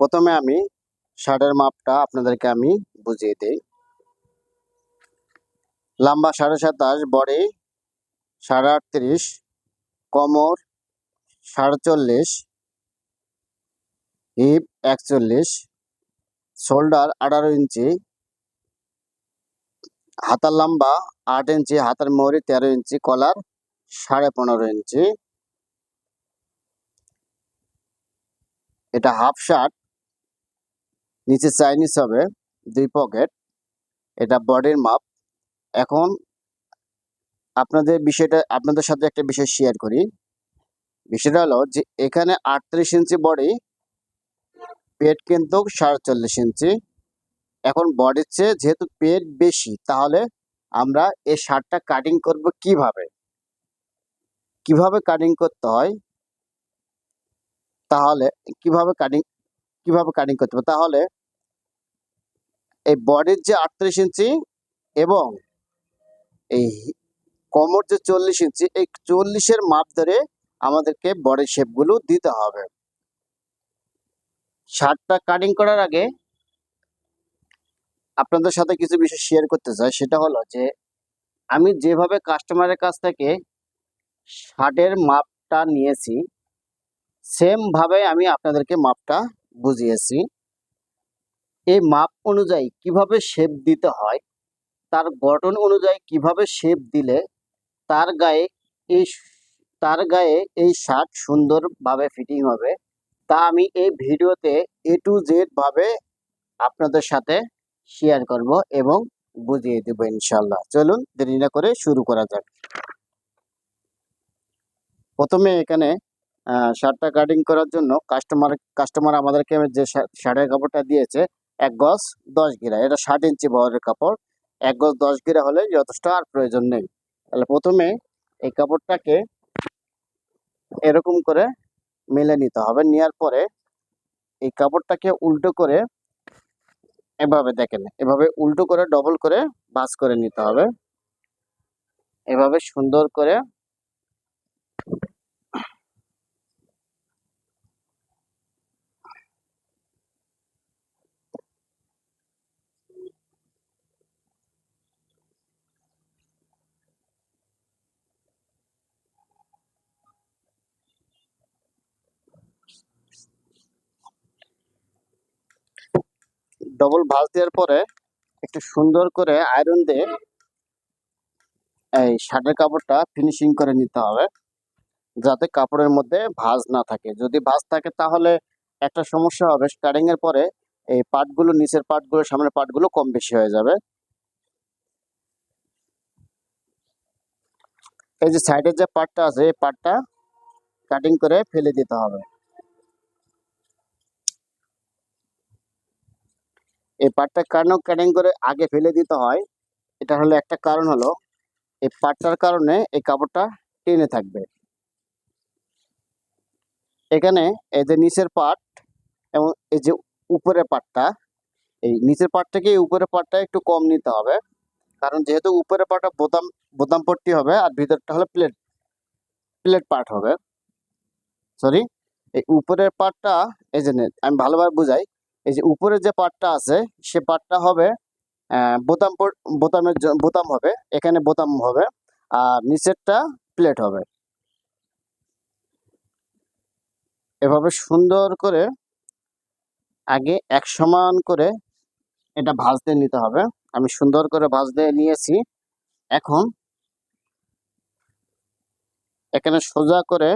প্রথমে আমি শার্টের মাপটা আপনাদেরকে আমি বুঝিয়ে দিই। লম্বা সাড়ে সাতাশ, বডি সাড়ে আটত্রিশ, কোমর সাড়ে চল্লিশ, হিপ একচল্লিশ, শোল্ডার আঠারো ইঞ্চি, হাতার লম্বা আট ইঞ্চি, হাতার মৌরি তেরো ইঞ্চি, কলার সাড়ে পনেরো ইঞ্চি। এটা হাফ শার্ট নিচে চাইনিজ হবে, দুই পকেট এটা বডির মাপ এখন আপনাদের বিষয়টা, আপনাদের সাথে একটা বিষয় শেয়ার করি। বিষয়টা হলো যে এখানে আটত্রিশ ইঞ্চি বডি পেট কিন্তু সাড়ে চল্লিশ ইঞ্চি এখন বডির চেয়ে যেহেতু পেট বেশি, তাহলে আমরা এই শার্টটা কাটিং করব কীভাবে? কীভাবে কাটিং করতে হয়? তাহলে কীভাবে কাটিং কীভাবে কাটিং করতে হবে? তাহলে এই বডির যে আটত্রিশ ইঞ্চি এবং এই কোমর যে চল্লিশ ইঞ্চি, এই চল্লিশের মাপ ধরে আমাদেরকে বডি শেপগুলো দিতে হবে। শার্টটা কাটিং করার আগে আপনাদের সাথে কিছু বিষয় শেয়ার করতে চাই। সেটা হলো যে, আমি যেভাবে কাস্টমারের কাছ থেকে শার্টের মাপটা নিয়েছি সেম ভাবে আমি আপনাদেরকে মাপটা বুঝিয়েছি। এই মাপ অনুযায়ী কীভাবে শেপ দিতে হয়, তার গঠন অনুযায়ী কীভাবে শেপ দিলে তার গায়ে এই তার গায়ে এই শার্ট সুন্দরভাবে ফিটিং হবে, তা আমি এই ভিডিওতে এ টু জেড ভাবে আপনাদের সাথে শেয়ার করব এবং বুঝিয়ে দেবো ইনশাল্লাহ চলুন দেরি না করে শুরু করা যাক। প্রথমে এখানে শার্টটা কাটিং করার জন্য কাস্টমার কাস্টমার আমাদেরকে যে শার্টের কাপড়টা দিয়েছে, এক গজ দশ গিরা। এটা ষাট ইঞ্চি বহরের কাপড়। এক গজ দশ গিরা হলে যথেষ্ট আর প্রয়োজন নেই। তাহলে প্রথমে এই কাপড়টাকে এরকম করে মেলে নিতে হবে। নেওয়ার পরে এই কাপড়টাকে উল্টো করে এভাবে দেখেন, এভাবে উল্টো করে ডবল করে ভাঁজ করে নিতে হবে। এভাবে সুন্দর করে ডবল ভাঁজ দেওয়ার পরে একটু সুন্দর করে আয়রন দিয়ে এই শার্টের কাপড়টা ফিনিশিং করে নিতে হবে, যাতে কাপড়ের মধ্যে ভাঁজ না থাকে। যদি ভাঁজ থাকে তাহলে একটা সমস্যা হবে স্টার্টিং এর পরে এই পার্টগুলো নিচের পার্টগুলো সামনের পার্টগুলো কম বেশি হয়ে যাবে। এই যে সাইডের যে পার্টটা আছে, এই পার্টটা কাটিং করে ফেলে দিতে হবে। এই পাটটা কেন কাটিং করে আগে ফেলে দিতে হয়। এটা হলো একটা কারণ হলো, এই পাটটার কারণে এই কাপড়টা টেনে থাকবে। এখানে এই যে নিচের পাট এবং এই যে উপরের পাটটা, এই নিচের পার্ট থেকে উপরের পাটটা একটু কম নিতে হবে। কারণ যেহেতু উপরের পার্টটা বোতাম বোতাম পট্টি হবে আর ভিতরটা হলো প্লেট প্লেট পার্ট হবে। সরি, এই উপরের পার্টটা এই যে আমি ভালোভাবে বুঝাই। এই যে উপরের যে পার্টটা আছে, সে পার্টটা হবে বোতাম বোতামের বোতাম হবে, এখানে বোতাম হবে, আর নিচেরটা প্লেট হবে। এভাবে সুন্দর করে আগে এক সমান করে এটা ভাঁজ দিয়ে নিতে হবে। আমি সুন্দর করে ভাঁজ দিয়ে নিয়েছি। এখন এখানে সোজা করে